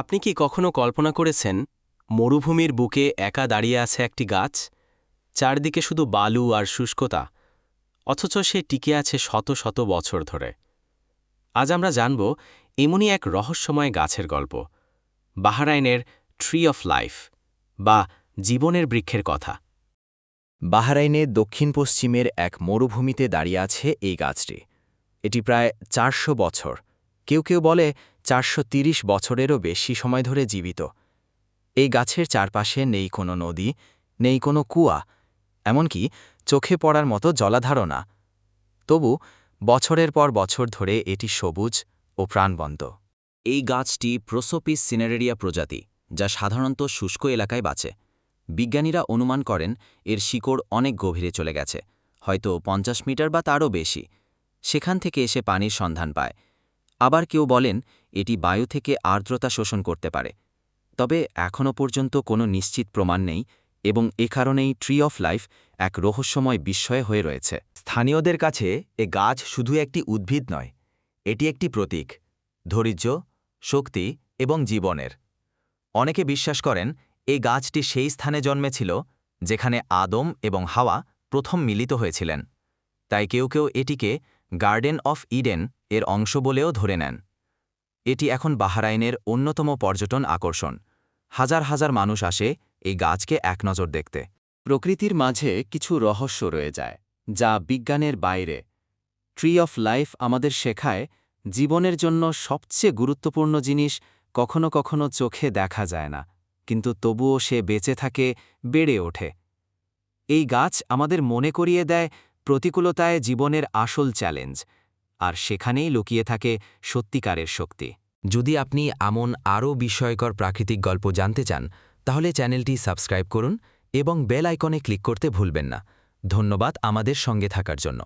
আপনি কি কখনো কল্পনা করেছেন, মরুভূমির বুকে একা দাঁড়িয়ে আছে একটি গাছ? চারদিকে শুধু বালু আর শুষ্কতা, অথচ সে টিকে আছে শত শত বছর ধরে। আজ আমরা জানব, এমনই এক রহস্যময় গাছের গল্প, বাহারাইনের ট্রি অফ লাইফ বা জীবনের বৃক্ষের কথা। বাহরাইনে দক্ষিণ পশ্চিমের এক মরুভূমিতে দাঁড়িয়ে আছে এই গাছটি। এটি প্রায় চারশো বছর। কেউ কেউ বলে চারশো বছরেরও বেশি সময় ধরে জীবিত। এই গাছের চারপাশে নেই কোনো নদী, নেই কোনো কুয়া, এমনকি চোখে পড়ার মতো জলাধারণা। তবু বছরের পর বছর ধরে এটি সবুজ ও প্রাণবন্ত। এই গাছটি প্রোসোপিস সিনারেরিয়া প্রজাতি, যা সাধারণত শুষ্ক এলাকায় বাঁচে। বিজ্ঞানীরা অনুমান করেন এর শিকড় অনেক গভীরে চলে গেছে, হয়তো পঞ্চাশ মিটার বা তারও বেশি। সেখান থেকে এসে পানির সন্ধান পায়। আবার কেউ বলেন, এটি বায়ু থেকে আর্দ্রতা শোষণ করতে পারে। তবে এখনও পর্যন্ত কোনো নিশ্চিত প্রমাণ নেই এবং এ কারণেই ট্রি অফ লাইফ এক রহস্যময় বিস্ময় হয়ে রয়েছে। স্থানীয়দের কাছে এ গাছ শুধু একটি উদ্ভিদ নয়, এটি একটি প্রতীক, ধৈর্য, শক্তি এবং জীবনের। অনেকে বিশ্বাস করেন এই গাছটি সেই স্থানে জন্মেছিল যেখানে আদম এবং হাওয়া প্রথম মিলিত হয়েছিলেন। তাই কেউ কেউ এটিকে গার্ডেন অফ ইডেন এর অংশ বলেও ধরে নেন। এটি এখন বাহারাইনের অন্যতম পর্যটন আকর্ষণ। হাজার হাজার মানুষ আসে এই গাছকে এক নজর দেখতে। প্রকৃতির মাঝে কিছু রহস্য রয়ে যায়, যা বিজ্ঞানের বাইরে। ট্রি অফ লাইফ আমাদের শেখায়, জীবনের জন্য সবচেয়ে গুরুত্বপূর্ণ জিনিস কখনো কখনো চোখে দেখা যায় না, কিন্তু তবুও সে বেঁচে থাকে, বেড়ে ওঠে। এই গাছ আমাদের মনে করিয়ে দেয় প্রতিকূলতায় জীবনের আসল চ্যালেঞ্জ আর সেখানেই লুকিয়ে থাকে সত্যিকারের শক্তি। যদি আপনি এমন আরও বিস্ময়কর প্রাকৃতিক গল্প জানতে চান, তাহলে চ্যানেলটি সাবস্ক্রাইব করুন এবং বেল আইকনে ক্লিক করতে ভুলবেন না। ধন্যবাদ আমাদের সঙ্গে থাকার জন্য।